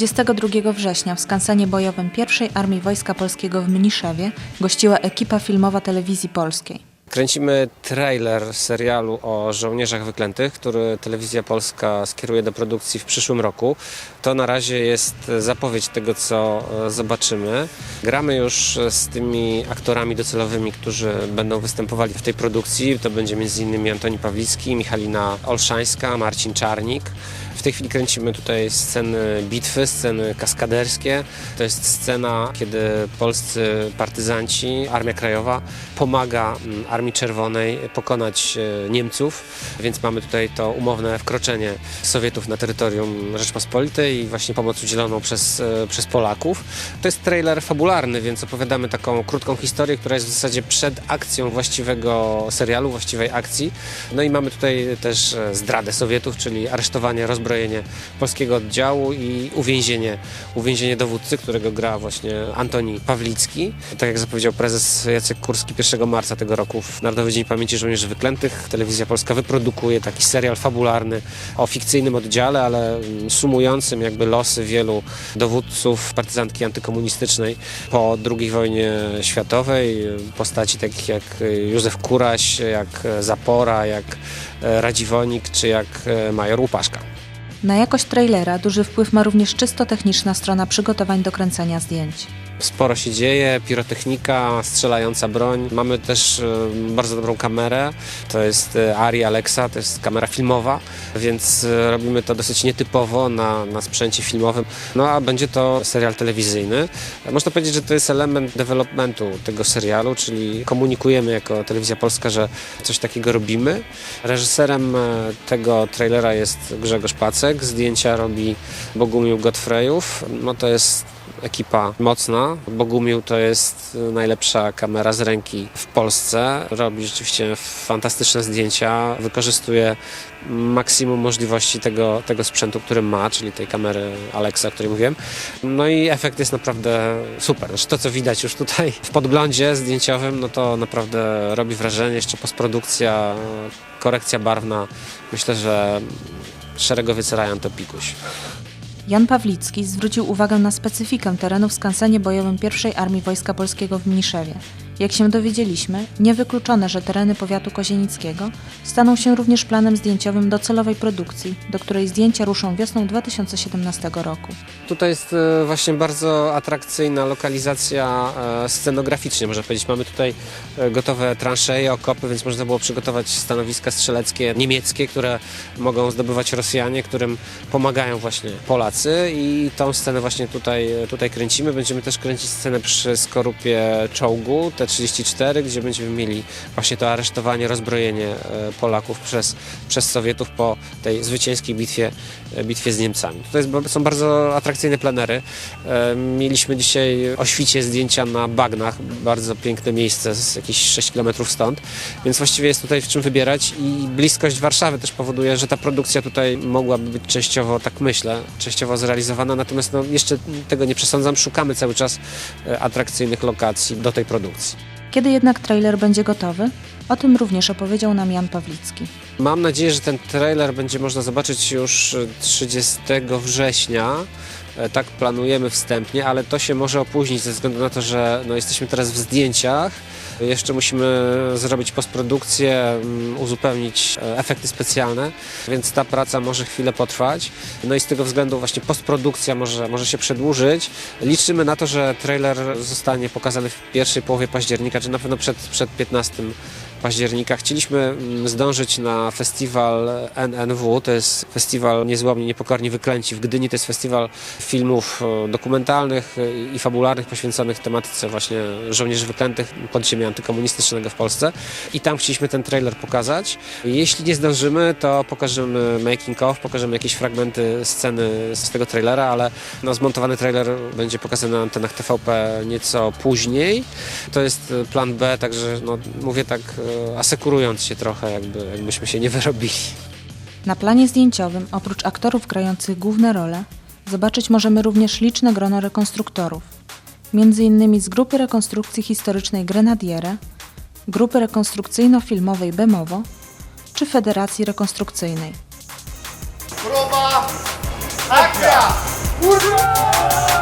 22 września w skansenie bojowym I Armii Wojska Polskiego w Mniszewie gościła ekipa filmowa telewizji polskiej. Kręcimy trailer serialu o żołnierzach wyklętych, który Telewizja Polska skieruje do produkcji w przyszłym roku. To na razie jest zapowiedź tego, co e, zobaczymy. Gramy już z tymi aktorami docelowymi, którzy będą występowali w tej produkcji. To będzie m.in. Antoni Pawlicki, Michalina Olszańska, Marcin Czarnik. W tej chwili kręcimy tutaj sceny bitwy, sceny kaskaderskie. To jest scena, kiedy polscy partyzanci, Armia Krajowa pomaga mm, Armii Czerwonej pokonać e, Niemców, więc mamy tutaj to umowne wkroczenie Sowietów na terytorium Rzeczpospolitej i właśnie pomoc udzieloną przez, e, przez Polaków. To jest trailer fabularny, więc opowiadamy taką krótką historię, która jest w zasadzie przed akcją właściwego serialu, właściwej akcji. No i mamy tutaj też e, zdradę Sowietów, czyli aresztowanie, rozbrojenie polskiego oddziału i uwięzienie, uwięzienie dowódcy, którego gra właśnie Antoni Pawlicki. Tak jak zapowiedział prezes Jacek Kurski 1 marca tego roku Narodowy Dzień Pamięci Żołnierzy Wyklętych Telewizja Polska wyprodukuje taki serial fabularny o fikcyjnym oddziale, ale sumującym jakby losy wielu dowódców partyzantki antykomunistycznej po II wojnie światowej. Postaci takich jak Józef Kuraś, jak Zapora, jak Radziwonik czy jak major Łupaszka. Na jakość trailera duży wpływ ma również czysto techniczna strona przygotowań do kręcenia zdjęć. Sporo się dzieje, pirotechnika, strzelająca broń. Mamy też e, bardzo dobrą kamerę. To jest e, Ari Alexa, to jest kamera filmowa, więc e, robimy to dosyć nietypowo na, na sprzęcie filmowym. No a będzie to serial telewizyjny. Można powiedzieć, że to jest element developmentu tego serialu, czyli komunikujemy jako Telewizja Polska, że coś takiego robimy. Reżyserem tego trailera jest Grzegorz Pacek, zdjęcia robi Bogumił Godfrejów. No to jest ekipa mocna. Bogumił to jest najlepsza kamera z ręki w Polsce. Robi rzeczywiście fantastyczne zdjęcia. Wykorzystuje maksimum możliwości tego, tego sprzętu, który ma, czyli tej kamery Alexa, o której mówiłem. No i efekt jest naprawdę super. Znaczy to, co widać już tutaj w podglądzie zdjęciowym, no to naprawdę robi wrażenie. Jeszcze postprodukcja, korekcja barwna. Myślę, że szeregowiec Ryan to pikuś. Jan Pawlicki zwrócił uwagę na specyfikę terenu w skansenie bojowym I Armii Wojska Polskiego w Mniszewie. Jak się dowiedzieliśmy, niewykluczone, że tereny powiatu kozienickiego staną się również planem zdjęciowym docelowej produkcji, do której zdjęcia ruszą wiosną 2017 roku. Tutaj jest e, właśnie bardzo atrakcyjna lokalizacja e, scenograficznie, można powiedzieć. Mamy tutaj e, gotowe transzeje, okopy, więc można było przygotować stanowiska strzeleckie niemieckie, które mogą zdobywać Rosjanie, którym pomagają właśnie Polacy i tą scenę właśnie tutaj, tutaj kręcimy. Będziemy też kręcić scenę przy skorupie czołgu T-34, gdzie będziemy mieli właśnie to aresztowanie, rozbrojenie e, Polaków przez, przez Sowietów po tej zwycięskiej bitwie, e, bitwie z Niemcami. To jest, są bardzo atrakcyjne planery. E, Mieliśmy dzisiaj o świcie zdjęcia na bagnach, bardzo piękne miejsce, z jakieś 6 km stąd, więc właściwie jest tutaj w czym wybierać i bliskość Warszawy też powoduje, że ta produkcja tutaj mogłaby być częściowo, tak myślę, częściowo zrealizowana, natomiast no, jeszcze tego nie przesądzam, szukamy cały czas atrakcyjnych lokacji do tej produkcji. Kiedy jednak trailer będzie gotowy? O tym również opowiedział nam Jan Pawlicki. Mam nadzieję, że ten trailer będzie można zobaczyć już 30 września. E, Tak planujemy wstępnie, ale to się może opóźnić ze względu na to, że no, jesteśmy teraz w zdjęciach. Jeszcze musimy zrobić postprodukcję, mm, uzupełnić e, efekty specjalne, więc ta praca może chwilę potrwać. No i z tego względu właśnie postprodukcja może, może się przedłużyć. Liczymy na to, że trailer zostanie pokazany w pierwszej połowie października, czy na pewno przed, przed 15 października. Chcieliśmy mm, zdążyć na festiwal NNW, to jest festiwal Niezłomni Niepokorni Wyklęci w Gdyni, to jest festiwal filmów e, dokumentalnych e, i fabularnych poświęconych tematyce właśnie żołnierzy wyklętych podziemia antykomunistycznego w Polsce i tam chcieliśmy ten trailer pokazać. Jeśli nie zdążymy, to pokażemy making of, pokażemy jakieś fragmenty sceny z tego trailera, ale no, zmontowany trailer będzie pokazany na antenach TVP nieco później. To jest e, plan B, także no, mówię tak asekurując się trochę, jakby, jakbyśmy się nie wyrobili. Na planie zdjęciowym, oprócz aktorów grających główne role, zobaczyć możemy również liczne grono rekonstruktorów, między innymi z Grupy Rekonstrukcji Historycznej Grenadiere, Grupy Rekonstrukcyjno-Filmowej Bemowo czy Federacji Rekonstrukcyjnej. Próba! Akcja! Kurwa!